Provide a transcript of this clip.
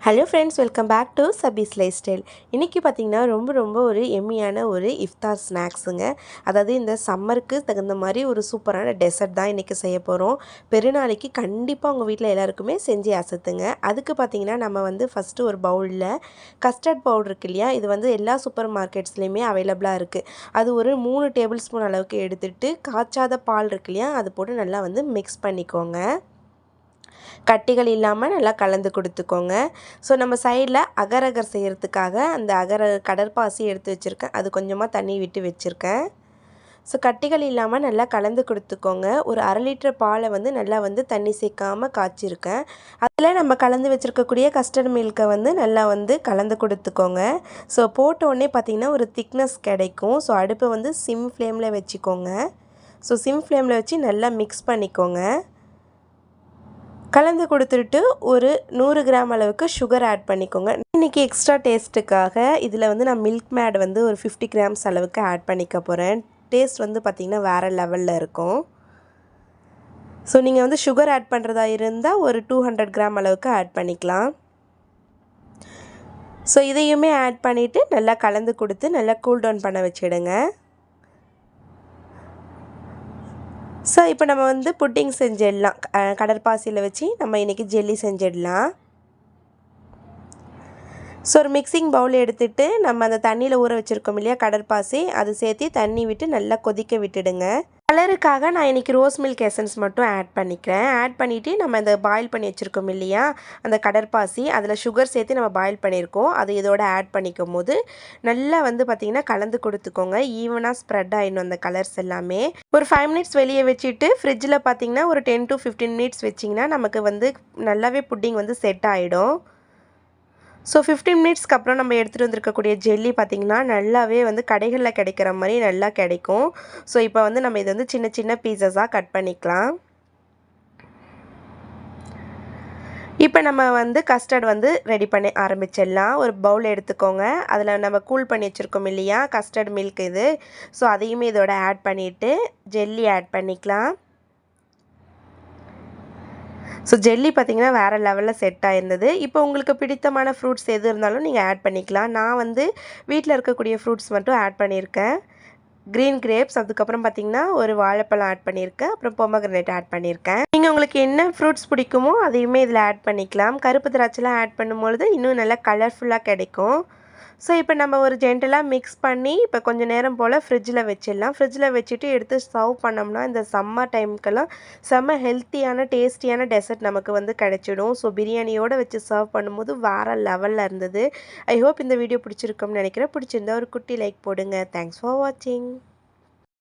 Hello friends welcome back to சபீஸ் life style இன்றைக்கி பார்த்திங்கன்னா ரொம்ப ரொம்ப ஒரு எம்மியான ஒரு இஃப்தார் ஸ்நாக்ஸுங்க அதாவது இந்த சம்மருக்கு தகுந்த மாதிரி ஒரு சூப்பரான டெசர்ட் தான் இன்றைக்கி செய்ய போகிறோம் பெருநாளைக்கு கண்டிப்பாக உங்கள் வீட்டில் எல்லாருக்குமே செஞ்சு அசத்துங்க. அதுக்கு பார்த்திங்கன்னா நம்ம வந்து ஃபஸ்ட்டு ஒரு பவுலில் கஸ்டர்ட் பவுடர் இருக்கு இல்லையா? இது வந்து எல்லா சூப்பர் மார்க்கெட்ஸ்லேயுமே அவைலபிளாக இருக்குது அது ஒரு மூணு டேபிள் ஸ்பூன் அளவுக்கு எடுத்துகிட்டு காய்ச்சாத பால் இருக்கு இல்லையா? அது போட்டு நல்லா வந்து மிக்ஸ் பண்ணிக்கோங்க. கட்டிகள் இல்லாமல் நல்லா கலந்து கொடுத்துக்கோங்க. ஸோ நம்ம சைடில் அகரகர் செய்கிறதுக்காக அந்த அகர கடற்பாசி எடுத்து வச்சுருக்கேன். அது கொஞ்சமாக தண்ணி விட்டு வச்சுருக்கேன். ஸோ கட்டிகள் இல்லாமல் நல்லா கலந்து கொடுத்துக்கோங்க. ஒரு அரை லிட்டர் பாலை வந்து நல்லா வந்து தண்ணி சேர்க்காமல் காய்ச்சிருக்கேன். அதில் நம்ம கலந்து வச்சுருக்கக்கூடிய கஸ்டர்ட் மில்கை வந்து நல்லா வந்து கலந்து கொடுத்துக்கோங்க. ஸோ போட்டோடனே பார்த்திங்கன்னா ஒரு திக்னஸ் கிடைக்கும். ஸோ அடுப்பை வந்து சிம் ஃப்ளேமில் வச்சுக்கோங்க. ஸோ சிம் ஃப்ளேமில் வச்சு நல்லா மிக்ஸ் பண்ணிக்கோங்க. கலந்து கொடுத்துட்டு ஒரு நூறு கிராம் அளவுக்கு சுகர் ஆட் பண்ணிக்கோங்க. இன்றைக்கி எக்ஸ்ட்ரா டேஸ்ட்டுக்காக இதில் வந்து நான் மில்க் மேட் வந்து ஒரு ஃபிஃப்டி கிராம்ஸ் அளவுக்கு ஆட் பண்ணிக்க போகிறேன் டேஸ்ட் வந்து பார்த்திங்கன்னா வேறு லெவலில் இருக்கும். ஸோ நீங்கள் வந்து சுகர் ஆட் பண்ணுறதா இருந்தால் ஒரு டூ ஹண்ட்ரட் கிராம் அளவுக்கு ஆட் பண்ணிக்கலாம். ஸோ இதையுமே ஆட் பண்ணிவிட்டு நல்லா கலந்து கொடுத்து நல்லா கூல் டவுன் பண்ண வச்சுடுங்க. ஸோ இப்போ நம்ம வந்து புட்டிங் செஞ்சிடலாம். கடற்பாசியில் வச்சு நம்ம இன்றைக்கி ஜெல்லி செஞ்சிடலாம். ஸோ ஒரு மிக்சிங் பவுல் எடுத்துகிட்டு நம்ம அந்த தண்ணியில் ஊற வச்சுருக்கோம் இல்லையா கடற்பாசி அது சேர்த்து தண்ணி விட்டு நல்லா கொதிக்க விட்டுடுங்க. கலருக்காக நான் இன்றைக்கி ரோஸ் மில்க் எசன்ஸ் மட்டும் ஆட் பண்ணிக்கிறேன். ஆட் பண்ணிவிட்டு நம்ம இந்த பாயில் பண்ணி வச்சுருக்கோம் இல்லையா? அந்த கடற்பாசி அதில் சுகர் சேர்த்து நம்ம பாயில் பண்ணியிருக்கோம். அதை இதோட ஆட் பண்ணிக்கும் போது நல்லா வந்து பார்த்திங்கன்னா கலந்து கொடுத்துக்கோங்க. ஈவனாக ஸ்ப்ரெட் ஆகிடும் அந்த கலர்ஸ் எல்லாமே. ஒரு ஃபைவ் மினிட்ஸ் வெளியே வச்சுட்டு ஃப்ரிட்ஜில் பார்த்திங்கன்னா ஒரு டென் டு ஃபிஃப்டீன் மினிட்ஸ் வச்சிங்கன்னா நமக்கு வந்து நல்லாவே புட்டிங் வந்து செட் ஆகிடும் ஸோ ஃபிஃப்டீன் மினிட்ஸ்க்கு அப்புறம் நம்ம எடுத்துகிட்டு வந்திருக்கக்கூடிய ஜெல்லி பார்த்திங்கன்னா நல்லாவே வந்து கடைகளில் கிடைக்கிற மாதிரி நல்லா கிடைக்கும். ஸோ இப்போ வந்து நம்ம இதை வந்து சின்ன சின்ன பீசஸாக கட் பண்ணிக்கலாம். இப்போ நம்ம வந்து கஸ்டர்ட் வந்து ரெடி பண்ணி ஆரம்பிச்சிடலாம். ஒரு பவுல் எடுத்துக்கோங்க. அதில் நம்ம கூல் பண்ணி வச்சுருக்கோம் இல்லையா? கஸ்டர்ட் மில்க் இது. ஸோ அதையுமே இதோட ஆட் பண்ணிவிட்டு ஜெல்லி ஆட் பண்ணிக்கலாம். ஸோ ஜெல்லி பார்த்திங்கன்னா வேறு லெவலில் செட் ஆயிருந்தது. இப்போ உங்களுக்கு பிடித்தமான ஃப்ரூட்ஸ் எது இருந்தாலும் நீங்கள் ஆட் பண்ணிக்கலாம். நான் வந்து வீட்டில் இருக்கக்கூடிய ஃப்ரூட்ஸ் மட்டும் ஆட் பண்ணியிருக்கேன். க்ரீன் கிரேப்ஸ் அதுக்கப்புறம் பார்த்திங்கன்னா ஒரு வாழைப்பழம் ஆட் பண்ணியிருக்கேன். அப்புறம் பொம்மகிரனேட் ஆட் பண்ணியிருக்கேன். நீங்கள் உங்களுக்கு என்ன ஃப்ரூட்ஸ் பிடிக்குமோ அதையுமே இதில் ஆட் பண்ணிக்கலாம். கருப்பு திராட்சைலாம் ஆட் பண்ணும்பொழுது இன்னும் நல்லா கலர்ஃபுல்லாக கிடைக்கும். ஸோ இப்போ நம்ம ஒரு ஜென்டலாக மிக்ஸ் பண்ணி இப்போ கொஞ்சம் நேரம் போல் ஃப்ரிட்ஜில் வச்சிடலாம். ஃப்ரிட்ஜில் வச்சுட்டு எடுத்து சர்வ் பண்ணோம்னா இந்த சம்மர் டைமுக்கெல்லாம் செம்ம ஹெல்த்தியான டேஸ்டியான டெசர்ட் நமக்கு வந்து கிடச்சிடும். ஸோ பிரியாணியோடு வச்சு சர்வ் பண்ணும்போது வேறு லெவலில் இருந்தது. ஐ ஹோப் இந்த வீடியோ பிடிச்சிருக்கோம்னு நினைக்கிறேன். பிடிச்சிருந்தா ஒரு குட்டி லைக் போடுங்க. தேங்க்ஸ் ஃபார் வாட்சிங்